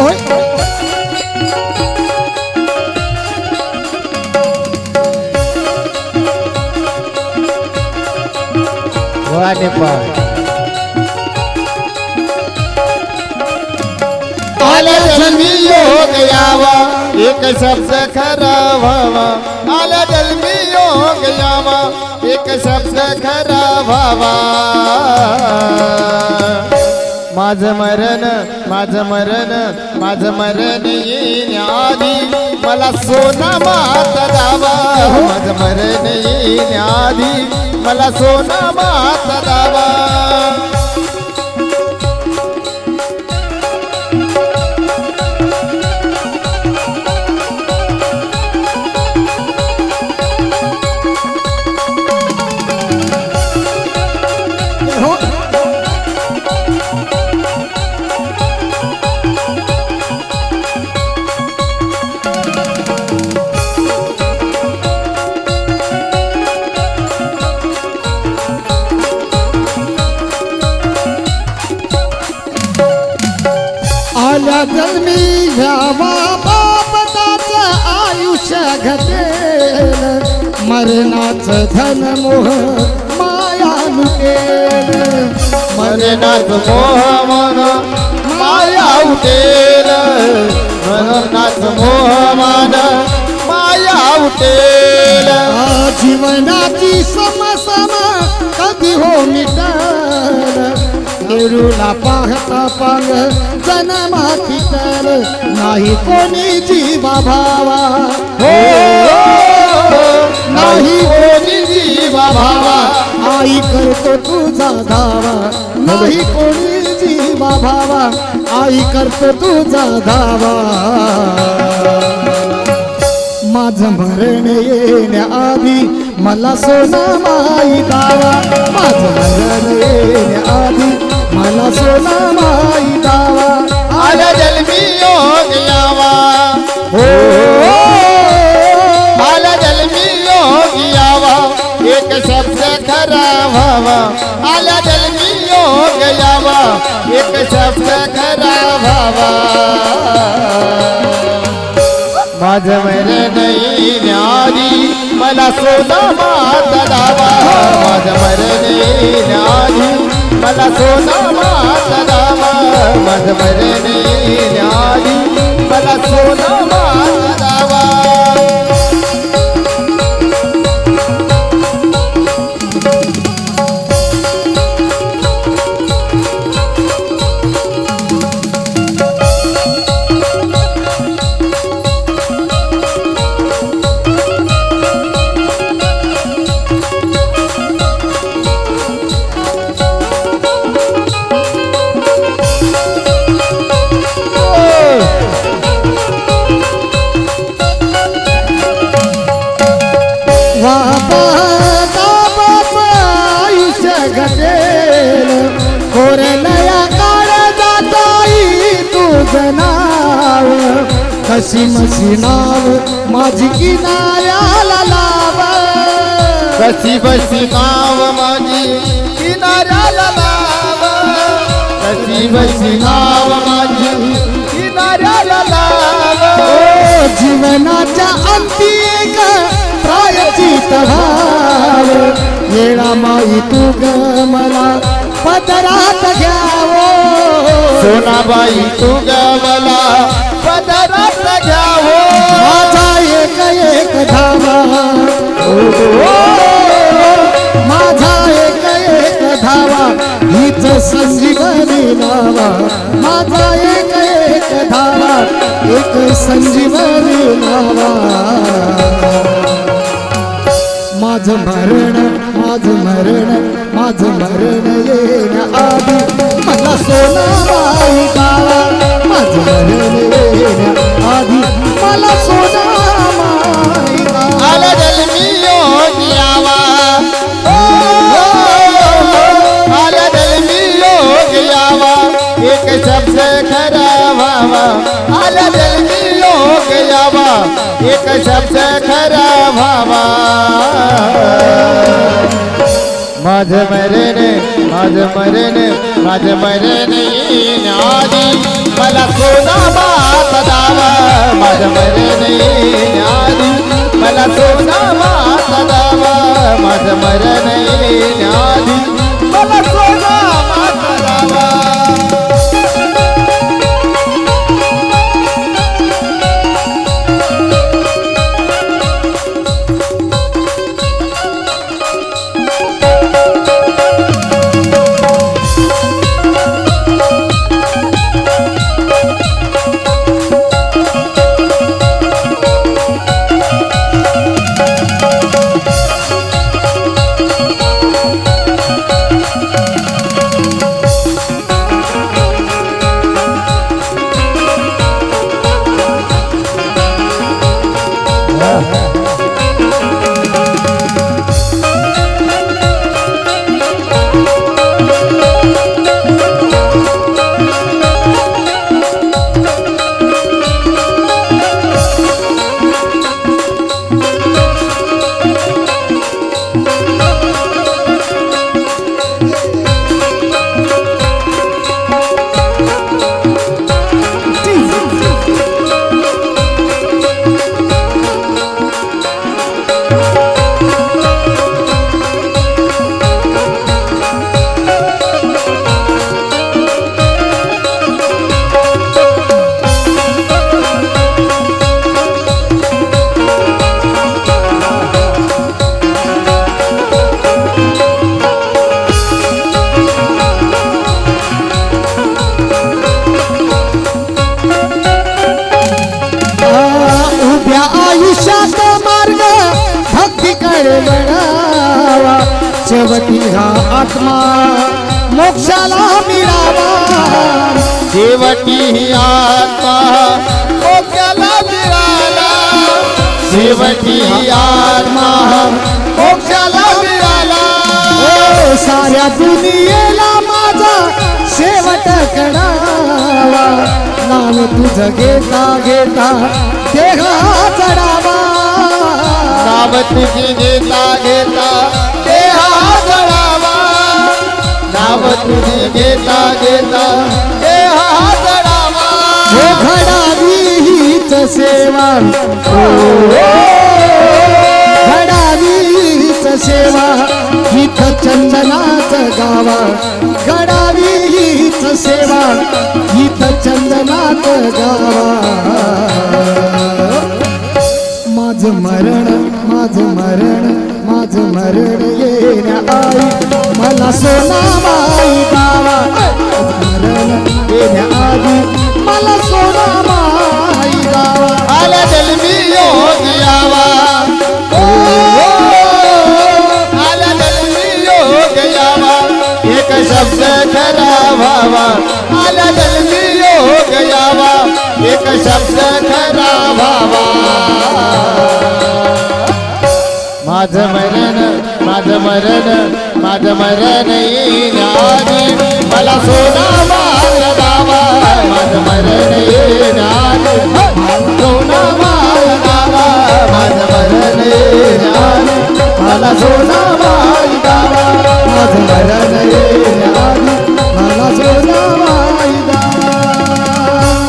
होय. वा आला जन्मी हो योग यावा एक शब्द खरा व्हावा आला जन्मी योग यावा एक शब्द खरा व्हावा माझ मरण माझ मरण माझ मरण येण्याआधी मला सोना मात दावा। माझ मरण येण्याआधी मला सोना मात दावा। आल्या जन्मी घ्यावा बापदाचं आयुष्य घटेल. मरणाचं धन मोह माया लुटेल. मरणात मोह मन माया उठेल. मरणात मोह मन माया उठेल. जीवनाची समसम कधी हो मिटल? देरूला पाहता पांग जन्माची तर नाही कोणी जीवा भावा. हो नाही कोणी जीवा भावा. आई करतो तुझा धावा. नाही कोणी जीवा भावा. आई करतो तुझा धावा. माझं मरण येण्याआधी मला सोना माई गावा. माझं मरण येण्याआधी मला सोना माई दावा आला जन्मी योग यावा हो आला जन्मी योग यावा एक शब्द खरा व्हावा आला जन्मी योग यावा एक शब्द खरा व्हावा माझं मरण येण्याआधी मला सोना माता दावा माझं मरण येण्याआधी मला सोना माता दावा माझं मरण येण्याआधी मला सोना माता तुझं नाव कशी मशी नाव माझी किनाऱ्याला लाव. कशी बशी नाव माझी किनाऱ्याला लाव. कशी बशी नाव माझी किनाऱ्याला लाव. जीवनाच्या अंती एक प्रायचित भाव येणा माई तू ग मला पदरात घ्यावो सोनाबाई तू ग मला पदरात घ्यावो. माझा एक एक धावा. माझा एक एक धावा. हीच संजीवनी नावा माझा एक एक धावा. एक संजीवनी नावा माझ मरण येण्याआधी मला सोनाबाई माई माझ मरण येण आधी मला सोनाबाई आला जन्मी आला जन्मी एक शब्द खरा व्हावा आला जन्मी एक शब्द खरा व्हावा माझं मरण माझं मरण माझं मरण येईन आधी मला सोना मात दावा. माझ मरण येईन आधी मला सोना मात दावा. माझ मरण भक्तीकडे बनावा शेवटी हा आत्मा मोक्षाला मिळावा. शेवटी ही आत्मा मोक्षाला मिळाला शेवटी ही आत्मा मोक्षाला मिळाला ओ साऱ्या दुनियेला माझा शेवट कडावा नाव तुझं घेता घेता देहा चढावा. नाव तुझी घेता घेता देहा जळावा नाव तुझी घेता घेता देहा जळावा हो घडावी हीच सेवा घडावी हीच सेवा हित चंदनाच गावा. घडावी हीच सेवा हित चंदनाच गावा. माझ मरण मरण माझ मरण येण्या आई. मला सोना बाई गावा मरण येण्या आधी. मला सोना बाई गावा आला जन्मी योग यावा. आला जन्मी योग यावा. एक शब्द खरा व्हावा. आला जन्मी योग यावा. एक शब्द माझं मरण माझं मरण माझं मरण येईन मला सोना